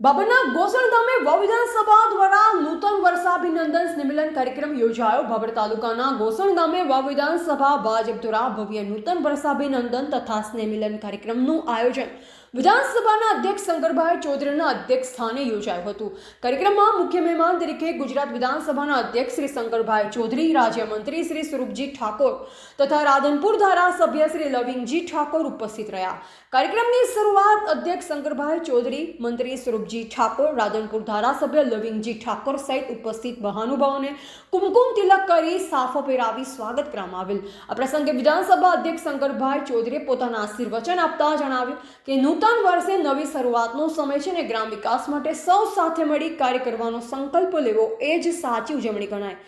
બાબરના ગોસણ વાવ વિધાનસભા દ્વારા નૂતન વર્ષાભિનંદન સ્નેહમિલન કાર્યક્રમ યોજાયો. બાબર તાલુકાના ગોસણ વાવ વિધાનસભા ભાજપ દ્વારા ભવ્ય નૂતન વર્ષાભિનંદન તથા સ્નેમિલન કાર્યક્રમનું આયોજન વિધાનસભાના અધ્યક્ષ શંકરભાઈ ચૌધરીના અધ્યક્ષ સ્થાને યોજાયું હતું. કાર્યક્રમમાં મુખ્ય મહેમાન તરીકે ગુજરાત વિધાનસભાના અધ્યક્ષ શ્રી શંકરભાઈ ચૌધરી રાજ્યમંત્રી શ્રી સ્વરૂપજી ઠાકોર તથા રાધનપુર ધારાસભ્ય શ્રી લવિંગજી ઠાકોર ઉપસ્થિત રહ્યા. કાર્યક્રમની શરૂઆત અધ્યક્ષ શંકરભાઈ ચૌધરી, મંત્રી સ્વરૂપજી ઠાકોર, રાધનપુર ધારાસભ્ય લવિંગજી ઠાકોર સહિત ઉપસ્થિત મહાનુભાવોને કુમકુમ તિલક કરી સાફો પહેરાવી સ્વાગત કરવામાં આવેલ. આ પ્રસંગે વિધાનસભા અધ્યક્ષ શંકરભાઈ ચૌધરીએ પોતાના આશીર્વચન આપતા જણાવ્યું કે નૂતન વર્ષે નવી શરૂઆતનો સમય છે ને ગ્રામ વિકાસ માટે સૌ સાથે મળી કાર્ય કરવાનો સંકલ્પ લેવો એ જ સાચી ઉજવણી ગણાય.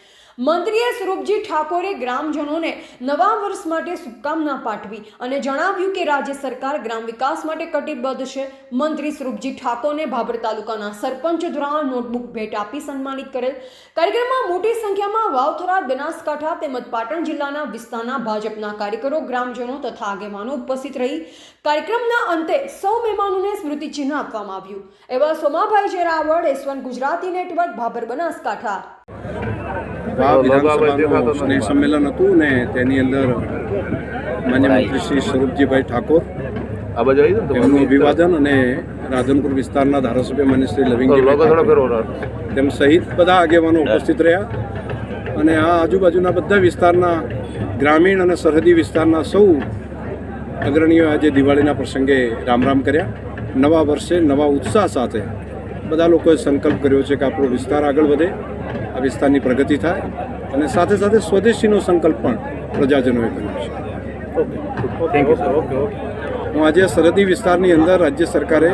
મંત્રીએ સ્વરૂપજી ઠાકોરે ગ્રામજનોને નવા વર્ષ માટે શુભકામના પાઠવી અને જણાવ્યું કે રાજ્ય સરકાર ગ્રામ વિકાસ માટે કટિબદ્ધ છે. મંત્રી સ્વરૂપજી ઠાકોરને ભાભર તાલુકાના સરપંચ દ્વારા નોટબુક ભેટ આપી સન્માનિત કરેલ. કાર્યક્રમમાં મોટી સંખ્યામાં વાવથરા, બનાસકાંઠા તેમજ પાટણ જિલ્લાના વિસ્તારના ભાજપના કાર્યકરો, ગ્રામજનો તથા આગેવાનો ઉપસ્થિત રહી. કાર્યક્રમના અંતે સૌ મહેમાનોને સ્મૃતિચિહ્ન આપવામાં આવ્યું. એવા Somabhai Jeraval S one Gujarati network, Bhabhar, Banaskantha. વિધાનસભાનું સ્નેહ સંમેલન હતું ને તેની અંદર માન્ય મંત્રી શ્રી સ્વરૂપજીભાઈ ઠાકોર એમનું અભિવાદન અને રાધનપુર વિસ્તારના ધારાસભ્ય માન્ય શ્રી લવિંગજી. તેમ સહિત બધા આગેવાનો ઉપસ્થિત રહ્યા. અને આ આજુબાજુના બધા વિસ્તારના ગ્રામીણ અને સરહદી વિસ્તારના સૌ અગ્રણીઓ આજે દિવાળીના પ્રસંગે રામ રામ કર્યા. નવા વર્ષે નવા ઉત્સાહ સાથે બધા લોકોએ સંકલ્પ કર્યો છે કે આપણો વિસ્તાર આગળ વધે. આ વિસ્તારની પ્રગતિ થાય અને સાથે સાથે સ્વદેશીનો સંકલ્પ પણ પ્રજાજનોએ કર્યો છે. હું આજે સરહદી વિસ્તારની અંદર રાજ્ય સરકારે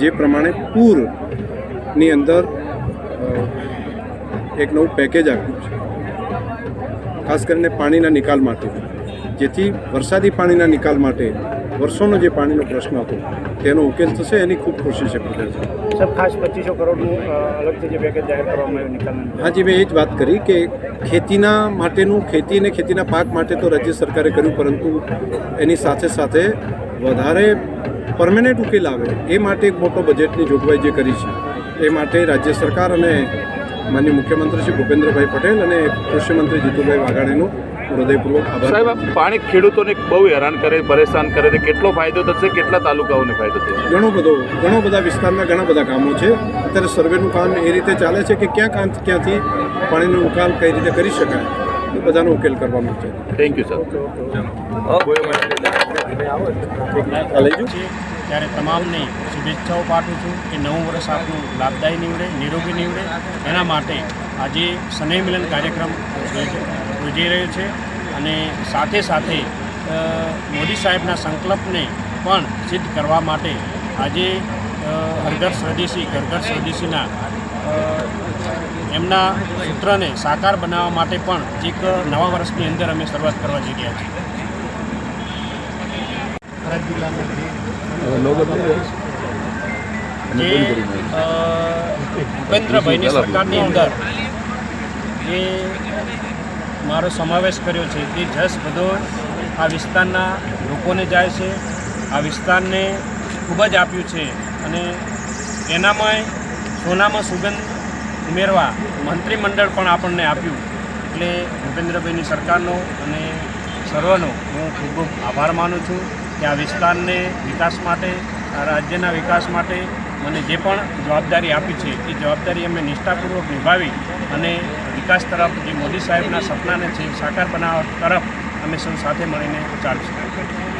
જે પ્રમાણે પૂરની અંદર એક નવું પેકેજ આપ્યું છે. ખાસ કરીને પાણીના નિકાલ માટે. જેથી વરસાદી પાણીના નિકાલ માટે વર્ષોનો જે પાણીનો પ્રશ્ન હતો તેનો ઉકેલ થશે એની ખૂબ ખુશી છે પ્રજાજનો સર ખાસ પચીસો કરોડનું અલગથી જે પેકેજ જાહેર કરવામાં આવ્યું નિકાલનું હાજી મેં એ જ વાત કરી કે ખેતીના માટેનું ખેતી અને ખેતીના પાક માટે તો રાજ્ય સરકારે કર્યું પરંતુ એની સાથે સાથે વધારે પરમેનન્ટ ઉકેલ આવે એ માટે એક મોટો બજેટની જોગવાઈ જે કરી છે એ માટે રાજ્ય સરકાર અને માનનીય મુખ્યમંત્રી શ્રી ભૂપેન્દ્રભાઈ પટેલ અને કૃષિમંત્રી જીતુભાઈ વાઘાણીનો હૃદયપૂર્વક આભાર. સાહેબ પાણી ખેડૂતોને બહુ હેરાન કરે પરેશાન કરે છે. કેટલો ફાયદો થશે કેટલા તાલુકાઓને ફાયદો થશે? ઘણો બધો ઘણો બધા વિસ્તારના ઘણા બધા કામો છે. અત્યારે સર્વેનું કામ એ રીતે ચાલે છે કે ક્યાં કાંત ક્યાંથી પાણીનો ઉકાલ કઈ રીતે કરી શકાય એ બધાનો ઉકેલ કરવાનો છે થેન્ક યુ સર લઈ ત્યારે તમામને શુભેચ્છાઓ પાઠવું છું કે નવું વર્ષ આપનું લાભદાયી નીવડે નિરોગી નીવડે. એના માટે આજે સ્નેહ મિલન કાર્યક્રમ યોજાઈ રહ્યો છે અને સાથે સાથે મોદી સાહેબના સંકલ્પને પણ સિદ્ધ કરવા માટે આજે હરઘર સ્વદેશી ઘર ઘર સ્વદેશીના એમના સૂત્રને સાકાર બનાવવા માટે પણ એક નવા વર્ષની અંદર અમે શરૂઆત કરવા જઈ રહ્યા છીએ. જે. ભૂપેન્દ્રભાઈની સરકારની અંદર જે મારો સમાવેશ કર્યો છે તે જસ બધો આ વિસ્તારના લોકોને જાય છે, આ વિસ્તારને ખૂબ જ આપ્યું છે અને એનામાં સોનામાં સુગંધ ઉમેરવા મંત્રીમંડળ પણ આપણને આપ્યું. એટલે ભૂપેન્દ્રભાઈની સરકારનો અને સર્વનો હું ખૂબ ખૂબ આભાર માનું છું કે આ વિસ્તારને વિકાસ માટે, આ રાજ્યના વિકાસ માટે મને જે પણ જવાબદારી આપી છે, એ જવાબદારી અમે નિષ્ઠાપૂર્વક નિભાવી અને વિકાસ તરફ, જે મોદી સાહેબના સપનાને છે, સાકાર બનાવવા તરફ અમે સૌ સાથે મળીને ચાલશું